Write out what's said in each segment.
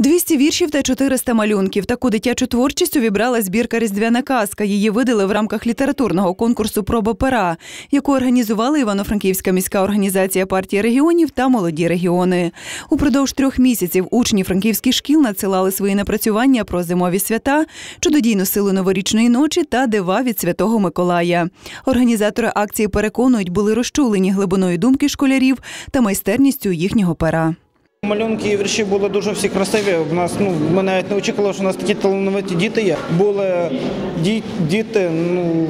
200 віршів та 400 малюнків. Таку дитячу творчість увібрала збірка Різдвяна казка. Її видали в рамках літературного конкурсу Проба пера, яку організували Івано-Франківська міська організація партії регіонів та молоді регіони. Упродовж трьох місяців учні франківських шкіл надсилали свої напрацювання про зимові свята, чудодійну силу новорічної ночі та дива від Святого Миколая. Організатори акції переконують, були розчулені глибиною думки школярів та майстерністю їхнього пера. Малюнки і вірші були дуже всі красиві. У нас ну ми навіть не очікували, що у нас такі талановиті діти є. Були ді- діти ну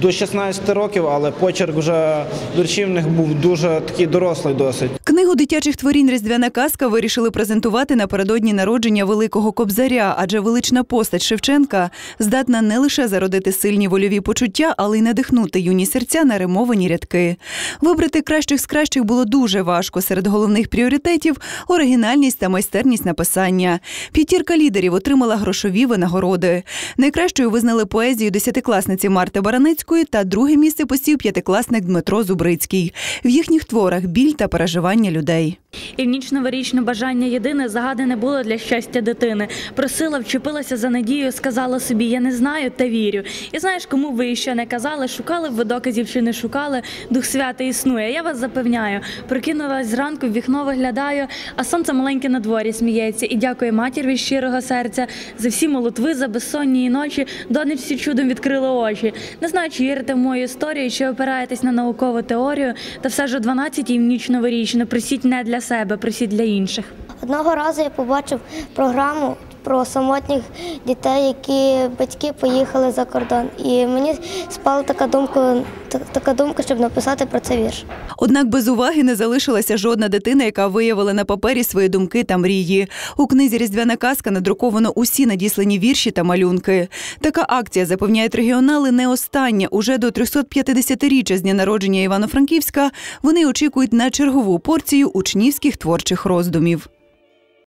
до 16 років, але почерк вже віршів був дуже такий дорослий досить. Книгу дитячих творінь Різдвяна казка вирішили презентувати напередодні народження великого кобзаря, адже велична постать Шевченка здатна не лише зародити сильні вольові почуття, але й надихнути юні серця на римовані рядки. Вибрати кращих з кращих було дуже важко. Серед головних пріоритетів оригінальність та майстерність написання. П'ятірка лідерів отримала грошові винагороди. Найкращою визнали поезію десятикласниці Марти Бараницької та друге місце посів п'ятикласник Дмитро Зубрицький. В їхніх творах біль та переживання людей. І в ніч новорічне бажання єдине загадане було для щастя дитини. Просила, вчепилася за надію, сказала собі: Я не знаю та вірю. І знаєш, кому ви ще не казали, шукали ви доказів чи не шукали. Дух святий існує. Я вас запевняю. Прокинулась зранку, в вікно виглядаю, а сонце маленьке на дворі сміється. І дякую матір від щирого серця за всі молитви, за безсонні ночі. Донечці чудом відкрили очі. Не знаю, чи вірите в мою історію, чи опираєтесь на наукову теорію, та все ж о 12-й в ніч новорічну просіть не для себе, просіть для інших. Одного разу я побачив програму про самотніх дітей, які батьки поїхали за кордон. І мені спала така думка, та- така думка, щоб написати про це вірш. Однак без уваги не залишилася жодна дитина, яка виявила на папері свої думки та мрії. У книзі Різдвяна казка надруковано усі надіслані вірші та малюнки. Така акція, запевняють регіонали, не остання. Уже до 350-річчя з дня народження Івано-Франківська вони очікують на чергову порцію учнівських творчих роздумів.